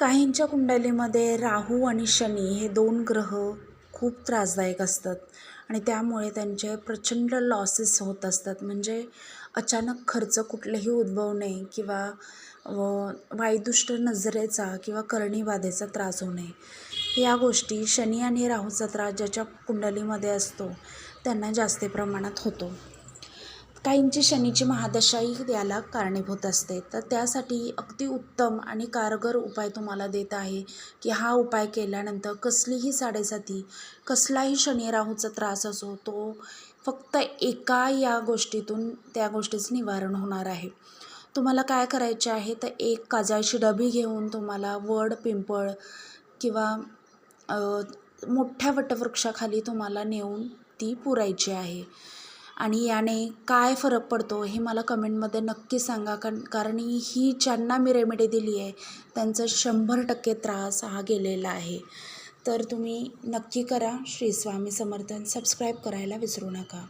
काहींच्या कुंडलीमध्ये राहू आणि शनी हे दोन ग्रह खूप त्रासदायक असतात आणि त्यामुळे त्यांचे प्रचंड लॉसेस होत असतात. म्हणजे अचानक खर्च कुठलेही उद्भवणे किंवा व वायुदुष्ट नजरेचा किंवा करणीबाधेचा त्रास होणे या गोष्टी शनी आणि राहूचा त्रास ज्याच्या कुंडलीमध्ये असतो त्यांना जास्त प्रमाणात होतो. काहींची शनीची महादशाही याला कारणीभूत असते. तर त्यासाठी अगदी उत्तम आणि कारगर उपाय तुम्हाला देत आहे की हा उपाय केल्यानंतर कसलीही साडेसाती कसलाही शनी राहूचा त्रास असो तो फक्त एका या गोष्टीतून त्या गोष्टीचं निवारण होणार आहे. तुम्हाला काय करायचे आहे? तर एक काजाची डबी घेऊन तुम्हाला वड पिंपळ किंवा मोठ्या वटवृक्षाखाली तुम्हाला नेऊन ती पुरायची आहे. आणि याने काय फरक पडतो हे मला कमेंटमध्ये नक्की सांगा. कारण कारण ही ज्यांना मी रेमेडी दिली आहे त्यांचं शंभर टक्के त्रास हा गेलेला आहे. तर तुम्ही नक्की करा. श्री स्वामी समर्थन. सबस्क्राईब करायला विसरू नका.